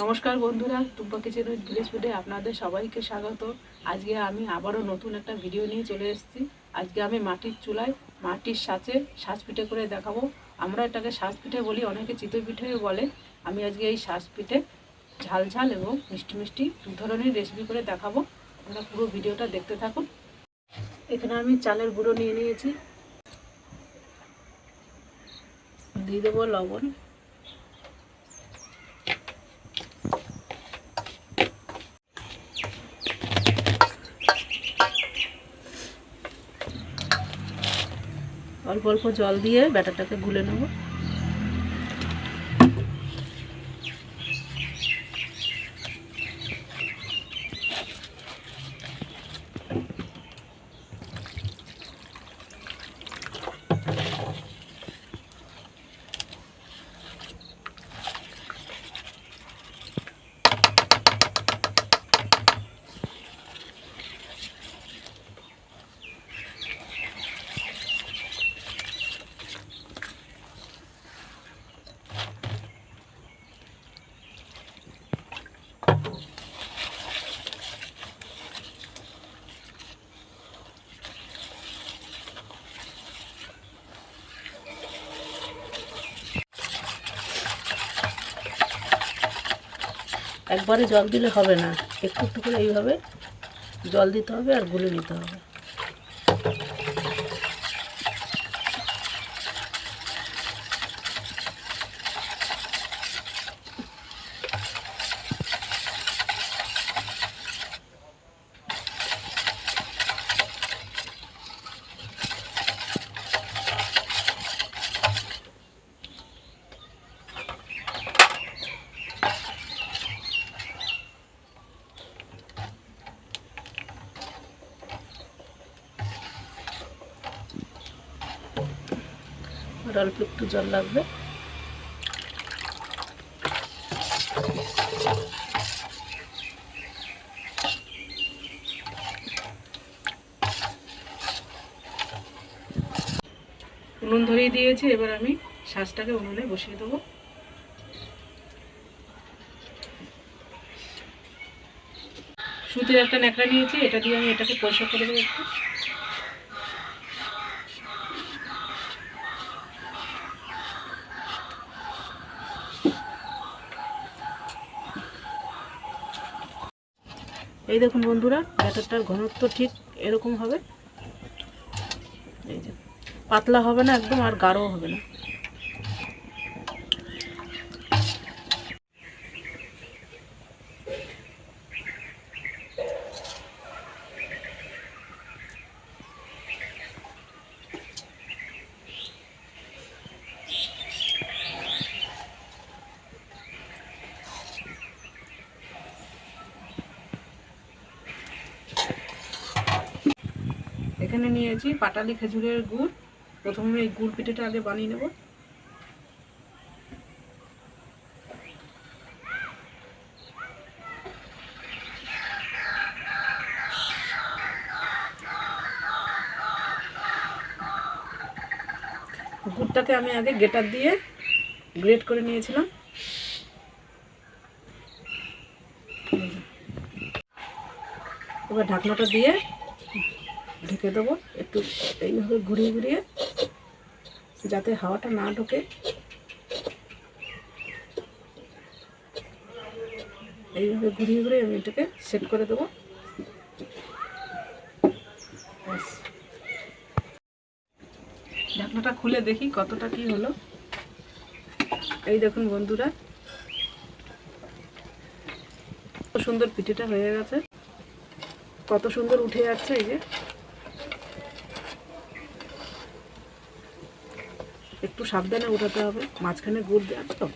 নমস্কার বন্ধুরা Tumpa kitchen with village ফুডে আপনাদের সবাইকে স্বাগত। আজকে আমি আবারও নতুন একটা ভিডিও নিয়ে চলে এসেছি। আজকে আমি মাটির চুলায় মাটির সাঁচে সাজ পিঠে করে দেখাবো। আমরা এটাকে সাজ পিঠে বলি, অনেকে চিতই পিঠেও বলে। আমি আজকে এই সাজ পিঠে ঝাল ঝাল এবং মিষ্টি মিষ্টি দু ধরনের রেসিপি করে দেখাবো। আপনারা পুরো ভিডিওটা দেখতে থাকুন। এখানে আমি চালের গুঁড়ো নিয়ে নিয়েছি। দিয়ে দেবো লবণ। অল্প জল দিয়ে ব্যাটারটাকে গুলে নেব। একবারে জল দিলে হবে না। একটু একটু করে এইভাবে জল দিতে হবে আর গুলে নিতে হবে। আর অল্প একটু জল লাগবে। উনুন ধরিয়ে দিয়েছি, এবার আমি শাঁসটাকে উনুনে বসিয়ে দেবো। সুতির একটা ন্যাকড়া নিয়েছি, এটা দিয়ে আমি এটাকে পরিষ্কার করে দেবো একটু। এই দেখুন বন্ধুরা, ব্যাটারটার ঘনত্ব ঠিক এরকম হবে। এই যে, পাতলা হবে না একদম আর গাঢ় হবে না। এখানে নিয়েছি পাটালি খেজুরের গুড়। প্রথমে এই গুড় পিঠেটা আগে বানিয়ে নেব। গুড়টাকে আমি আগে গেটার দিয়ে গ্রেট করে নিয়েছিলাম। এবার ঢাকনাটা দিয়ে ঢেকে দেবো। একটু এইভাবে ঘুরিয়ে ঘুরিয়ে যাতে হাওয়াটা না ঢোকে। এইভাবে ঘুরিয়ে ঘুরিয়ে আমি এটাকে সেট করে দেবো। ঢাকনাটা খুলে দেখি কতটা কি হলো। এই দেখুন বন্ধুরা। সুন্দর পিঠেটা হয়ে গেছে। কত সুন্দর উঠে যাচ্ছে এই যে। একটু সাবধানে উঠাতে হবে মাঝখানে গুড় দেওয়া তো।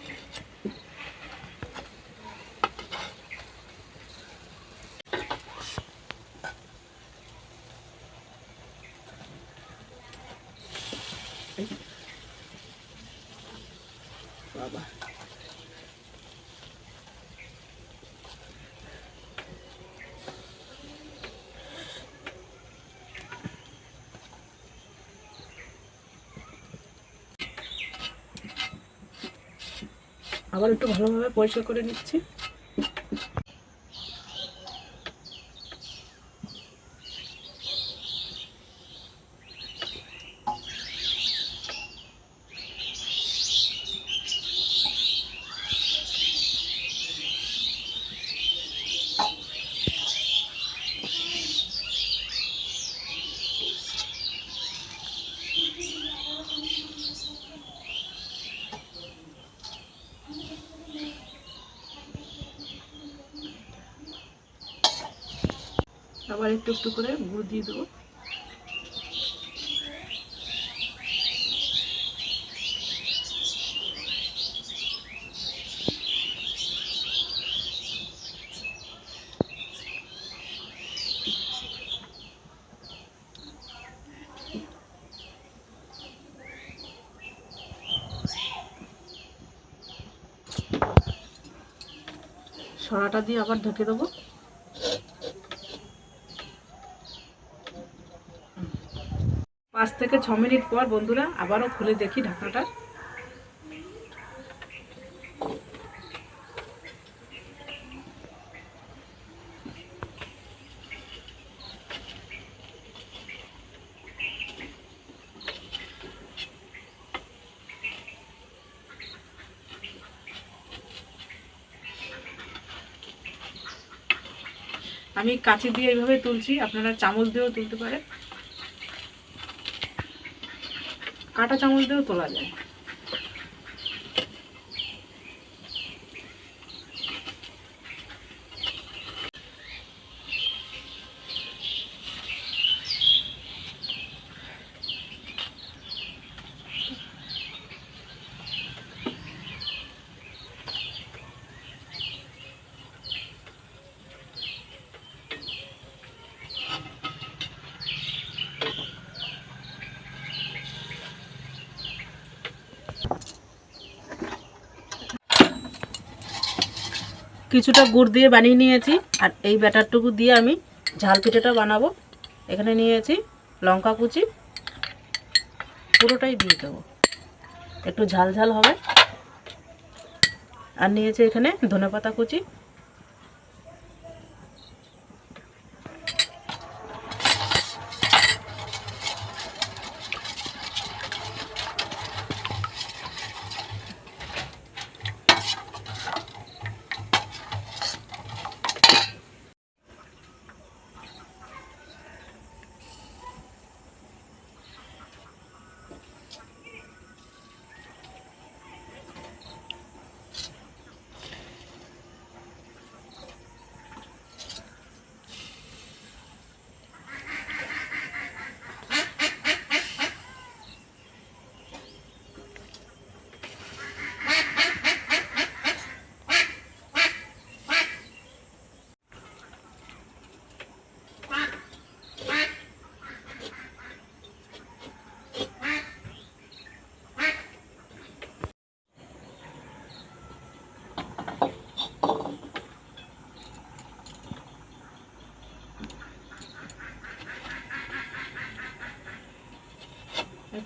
বাবা। আবার একটু ভালোভাবে পরিষ্কার করে নিচ্ছি। আবার একটু একটু করে গুড় দিয়ে দেবো। সরাটা দিয়ে আবার ঢেকে দেবো। পাঁচ থেকে ছ মিনিট পর বন্ধুরা আবারও খুলে দেখি ঢাকনাটা। আমি কাঁচি দিয়ে এইভাবে তুলছি, আপনারা চামচ দিয়েও তুলতে পারেন। কাঁটা চামচ দিয়েও তোলা যায়। কিছুটা গুড় দিয়ে বানিয়ে নিয়েছি। আর এই ব্যাটারটুকু দিয়ে আমি ঝাল পিঠেটা বানাবো। এখানে নিয়েছি লঙ্কা কুচি। পুরোটাই দিয়ে দেবো। একটু ঝাল ঝাল হবে। আর নিয়েছি এখানে ধনেপাতা কুচি।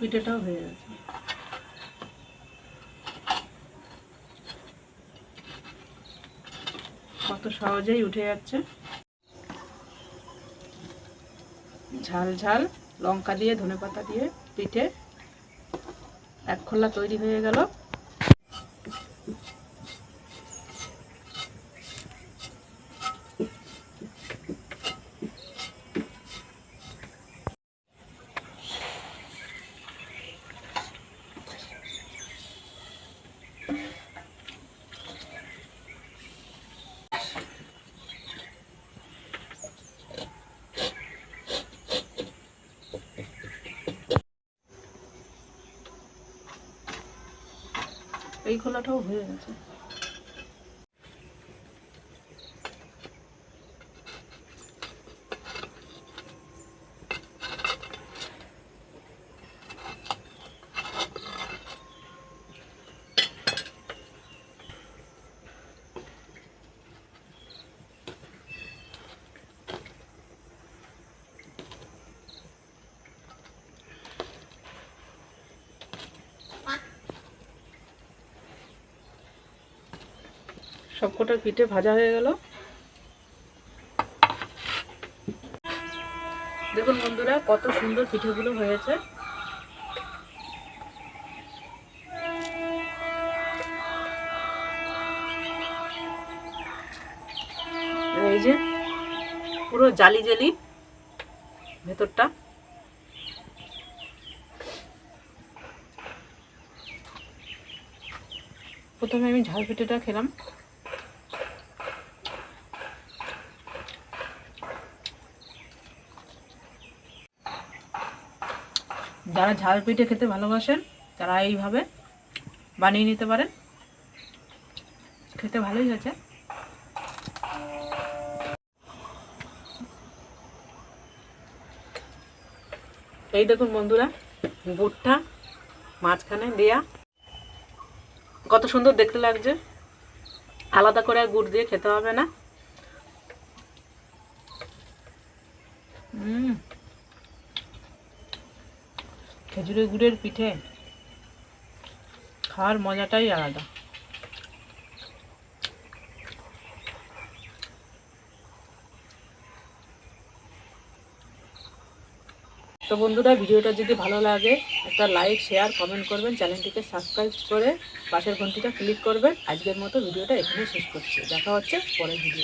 পিঠেটাও হয়ে গেছে। কত সহজেই উঠে যাচ্ছে। ঝাল ঝাল লঙ্কা দিয়ে ধনে পাতা দিয়ে, পিঠে এক খোলা তৈরি হয়ে গেল। এই খোলাটাও হয়ে গেছে। সবকটা পিঠে ভাজা হয়ে গেল। দেখুন বন্ধুরা, কত সুন্দর পিঠেগুলো হয়েছে। এই যে পুরো জালি জালি ভেতরটা। প্রথমে আমি ঝাল পিঠেটা খেলাম। যারা ঝাল পিঠে খেতে ভালোবাসেন, তারা এইভাবে বানিয়ে নিতে পারেন। খেতে ভালোই হয়েছে। এই দেখুন বন্ধুরা বুটটা মাঝখানে দেয়া। কত সুন্দর দেখতে লাগছে। আলাদা করে গুড় দিয়ে খেতে হবে না। খেজুরের গুড়ের পিঠে খাওয়ার মজাটাই আলাদা। তো বন্ধুরা, ভিডিওটা যদি ভালো লাগে, একটা লাইক শেয়ার কমেন্ট করবেন, চ্যানেলটিকে সাবস্ক্রাইব করে পাশের ঘন্টিটা ক্লিক করবেন। আজকের মতো ভিডিওটা এখানে শেষ করছি। দেখা হচ্ছে পরের ভিডিও